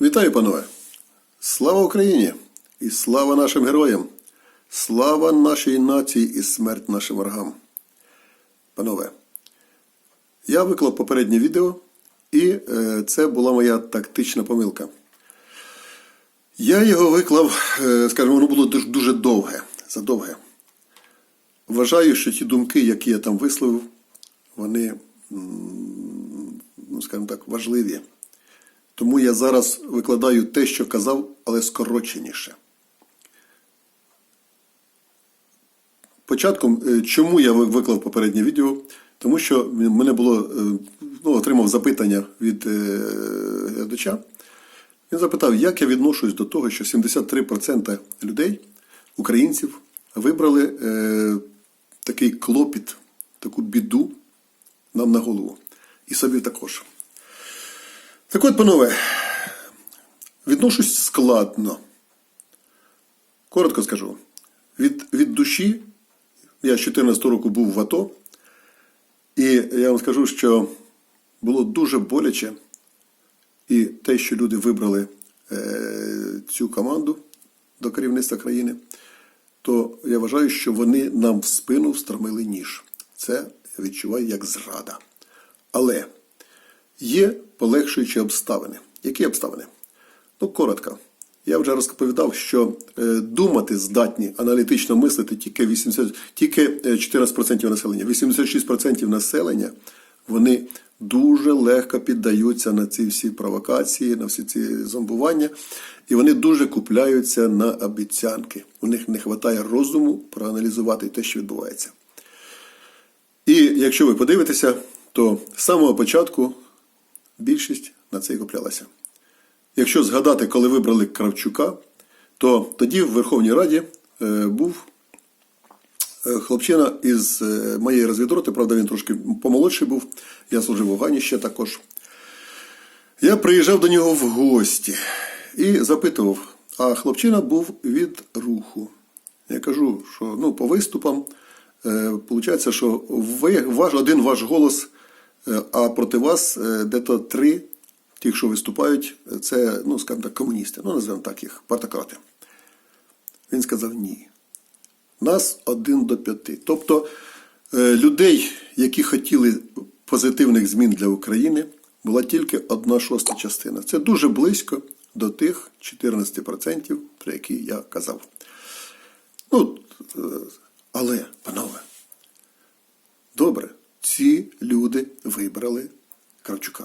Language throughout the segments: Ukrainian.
Вітаю, панове! Слава Україні! І слава нашим героям! Слава нашій нації і смерть нашим ворогам! Панове, я виклав попереднє відео, і е, це була моя тактична помилка. Я його виклав, е, скажімо, воно було дуже, довге, задовге. Вважаю, що ті думки, які я там висловив, вони, ну, скажімо так, важливі. Тому я зараз викладаю те, що казав, але скороченіше. Початком, е, чому я виклав попереднє відео? Тому що мене було, е, ну, отримав запитання від е, глядача. Він запитав, як я відношусь до того, що 73% людей, українців, вибрали е, такий клопіт, таку біду нам на голову. І собі також. Так от, панове, відношусь складно. Коротко скажу. Від, від душі, я з 14 року був в АТО, і я вам скажу, що було дуже боляче і те, що люди вибрали е, цю команду до керівництва країни, то я вважаю, що вони нам в спину встромили ніж. Це я відчуваю як зрада. Але Є полегшуючі обставини. Які обставини? Ну, коротко. Я вже розповідав, що е, думати здатні аналітично мислити тільки 80, тільки е, 14% населення. 86% населення вони дуже легко піддаються на ці всі провокації, на всі ці зомбування, і вони дуже купляються на обіцянки. У них не вистачає розуму проаналізувати те, що відбувається. І якщо ви подивитеся, то з самого початку більшість на це і куплялася. Якщо згадати, коли вибрали Кравчука, то тоді в Верховній Раді е, був е, хлопчина із е, моєї розвідроти, правда, він трошки помолодший був, я служив в Афгані ще також. Я приїжджав до нього в гості і запитував, а хлопчина був від руху. Я кажу, що ну, по виступам виходить, що ваш, один ваш голос, а проти вас е, дето три, ті, що виступають, е, це, ну, скажімо так, комуністи, ну, називаємо так їх, партократи. Він сказав ні. Нас один до п'яти. Тобто е, людей, які хотіли позитивних змін для України, була тільки одна шоста частина. Це дуже близько до тих 14%, про які я казав. Ну, е, але, панове, добре, ці люди вибрали Кравчука.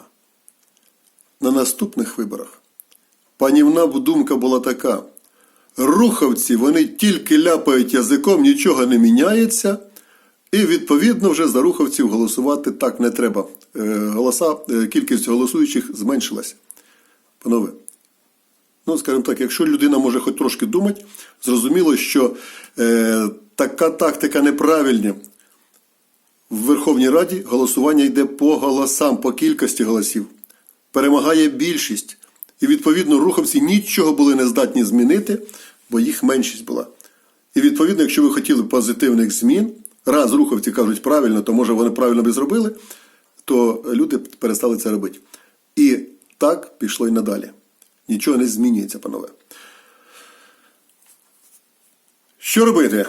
На наступних виборах панівна думка була така. Рухавці вони тільки ляпають язиком, нічого не міняється, і відповідно вже за рухавців голосувати так не треба. Е, Голоса, е, кількість голосуючих зменшилась. Панове, ну, скажімо так, якщо людина може хоч трошки думати, зрозуміло, що е, така тактика неправильна. В Верховній Раді голосування йде по голосам, по кількості голосів. Перемагає більшість. І, відповідно, рухавці нічого були не здатні змінити, бо їх меншість була. І, відповідно, якщо ви хотіли позитивних змін, раз рухавці кажуть правильно, то може вони правильно би зробили, то люди перестали це робити. І так пішло і надалі. Нічого не змінюється, панове. Що робити?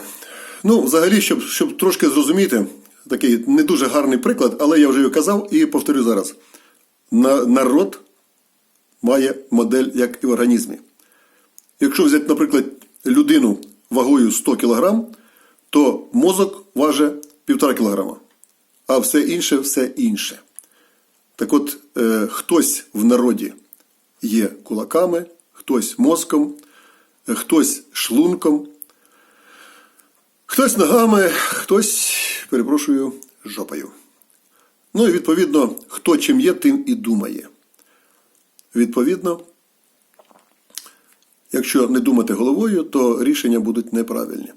Ну, взагалі, щоб, щоб трошки зрозуміти, такий не дуже гарний приклад, але я вже його казав і повторю зараз. На, народ має модель, як і в організмі. Якщо взяти, наприклад, людину вагою 100 кг, то мозок важить 1,5 кг, а все інше все інше. Так от, е, хтось в народі є кулаками, хтось мозком, е, хтось шлунком, хтось ногами, хтось, перепрошую, жопою. Ну і відповідно, хто чим є, тим і думає. Відповідно, якщо не думати головою, то рішення будуть неправильні.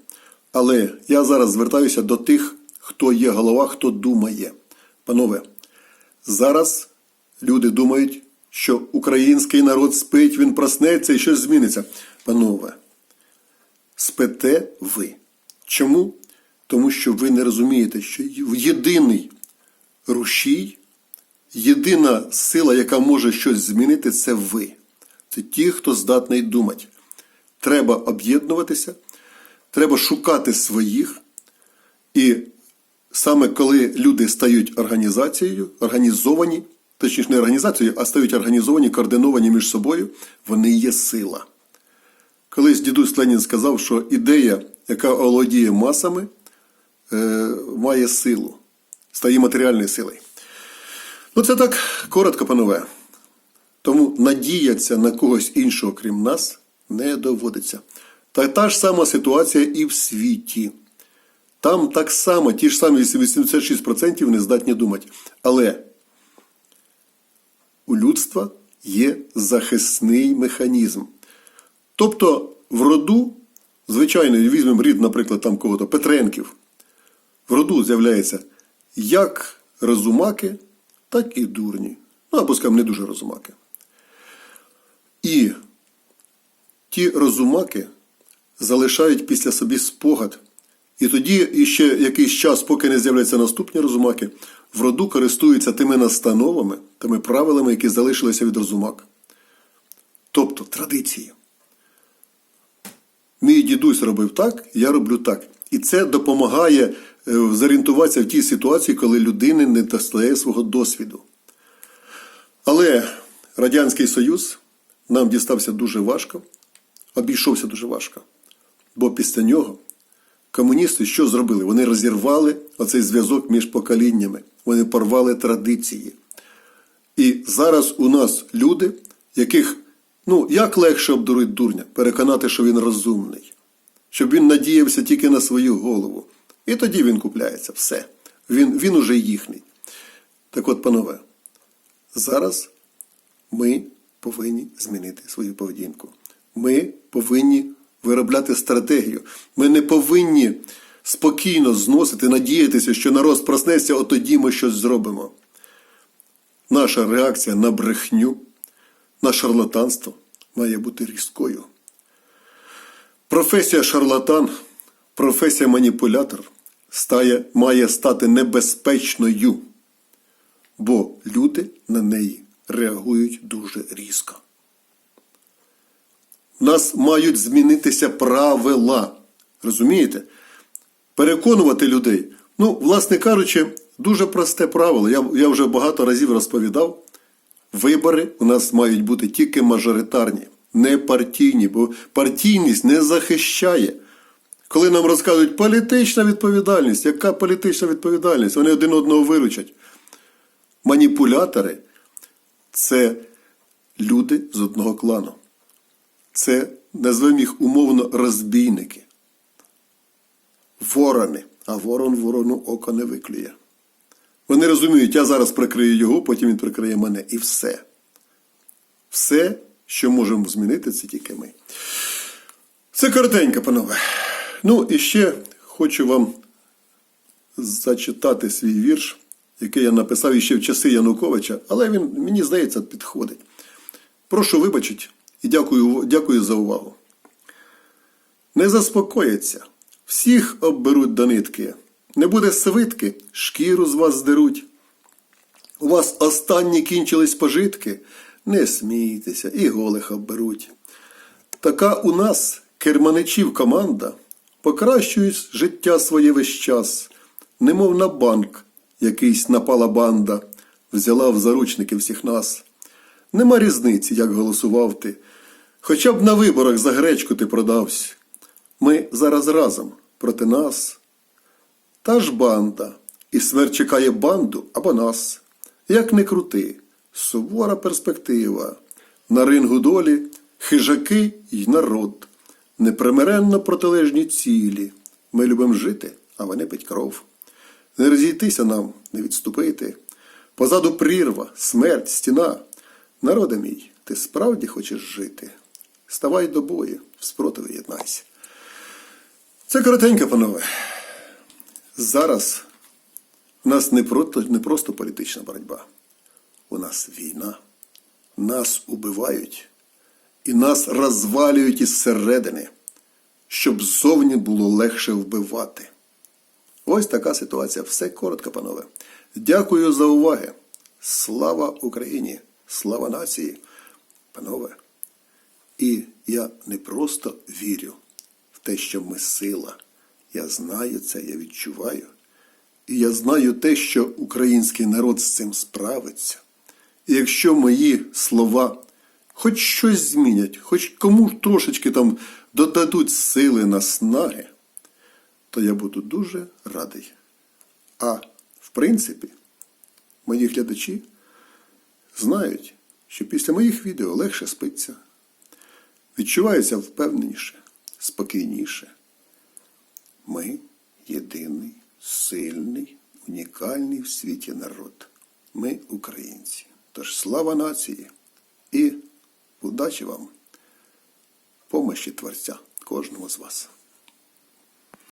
Але я зараз звертаюся до тих, хто є голова, хто думає. Панове, зараз люди думають, що український народ спить, він проснеться і щось зміниться. Панове, спите ви. Чому? Тому що ви не розумієте, що єдиний рушій, єдина сила, яка може щось змінити, це ви. Це ті, хто здатний думати. Треба об'єднуватися, треба шукати своїх. І саме коли люди стають організацією, організовані, точніше не організацією, а стають організовані, координовані між собою, вони є сила. Колись дідусь Ленін сказав, що ідея, яка володіє масами, е, має силу, стає матеріальною силою. Ну, це так коротко, панове. Тому надіятися на когось іншого, крім нас, не доводиться. Та та ж сама ситуація і в світі. Там так само, ті ж самі 86% не здатні думати. Але у людства є захисний механізм. Тобто в роду, звичайно, візьмемо рід, наприклад, там кого-то Петренків, в роду з'являється як розумаки, так і дурні. Ну, або, скажімо, не дуже розумаки. І ті розумаки залишають після собі спогад. І тоді іще якийсь час, поки не з'являться наступні розумаки, в роду користуються тими настановами, тими правилами, які залишилися від розумак. Тобто традиції. Мій дідусь робив так, я роблю так. І це допомагає е, зорієнтуватися в тій ситуації, коли людина не достає свого досвіду. Але Радянський Союз нам дістався дуже важко, обійшовся дуже важко. Бо після нього комуністи що зробили? Вони розірвали оцей зв'язок між поколіннями, вони порвали традиції. І зараз у нас люди, яких, ну, як легше обдурити дурня, переконати, що він розумний, щоб він надіявся тільки на свою голову. І тоді він купляється. Все. Він, він уже їхній. Так от, панове, зараз ми повинні змінити свою поведінку. Ми повинні виробляти стратегію. Ми не повинні спокійно зносити, надіятися, що народ проснеться, от тоді ми щось зробимо. Наша реакція на брехню, на шарлатанство має бути різкою. Професія шарлатан, професія маніпулятор стає, має стати небезпечною, бо люди на неї реагують дуже різко. У нас мають змінитися правила. Розумієте? Переконувати людей. Ну, власне кажучи, дуже просте правило. Я, я вже багато разів розповідав. Вибори у нас мають бути тільки мажоритарні, не партійні, бо партійність не захищає. Коли нам розказують політична відповідальність, яка політична відповідальність? Вони один одного виручать. Маніпулятори це люди з одного клану. Це, назвемо їх умовно, розбійники. Ворони, а ворон ворону око не виклює. Вони розуміють, я зараз прикрию його, потім він прикриє мене. І все. Все, що можемо змінити, це тільки ми. Це коротенько, панове. Ну, і ще хочу вам зачитати свій вірш, який я написав іще в часи Януковича, але він, мені здається, підходить. Прошу вибачити і дякую, дякую за увагу. Не заспокояться, всіх обберуть до нитки. Не буде свитки, шкіру з вас здеруть. У вас останні кінчились пожитки, не смійтеся, і голих обберуть. Така у нас керманичів команда покращують життя своє весь час, немов на банк якийсь напала банда, взяла в заручники всіх нас. Нема різниці, як голосував ти. Хоча б на виборах за гречку ти продався. Ми зараз разом проти нас. Та ж банда, і смерть чекає банду або нас. Як не крути, сувора перспектива. На рингу долі хижаки й народ, непримиренно протилежні цілі. Ми любимо жити, а вони пить кров. Не розійтися нам, не відступити. Позаду прірва, смерть, стіна. Народе мій, ти справді хочеш жити? Ставай до бою, в спротиві єднайся. Це коротенько, панове. Зараз у нас не просто, не просто політична боротьба. У нас війна. Нас убивають і нас розвалюють із середини, щоб ззовні було легше вбивати. Ось така ситуація. Все коротко, панове. Дякую за увагу. Слава Україні! Слава нації! Панове! І Я не просто вірю в те, що ми сила. Я знаю це, я відчуваю. І я знаю те, що український народ з цим справиться. І якщо мої слова хоч щось змінять, хоч кому трошечки там додадуть сили наснаги, то я буду дуже радий. А в принципі, мої глядачі знають, що після моїх відео легше спиться, відчувається впевненіше, спокійніше. Ми єдиний, сильний, унікальний в світі народ. Ми українці. Тож слава нації і удачі вам, помощі Творця кожному з вас.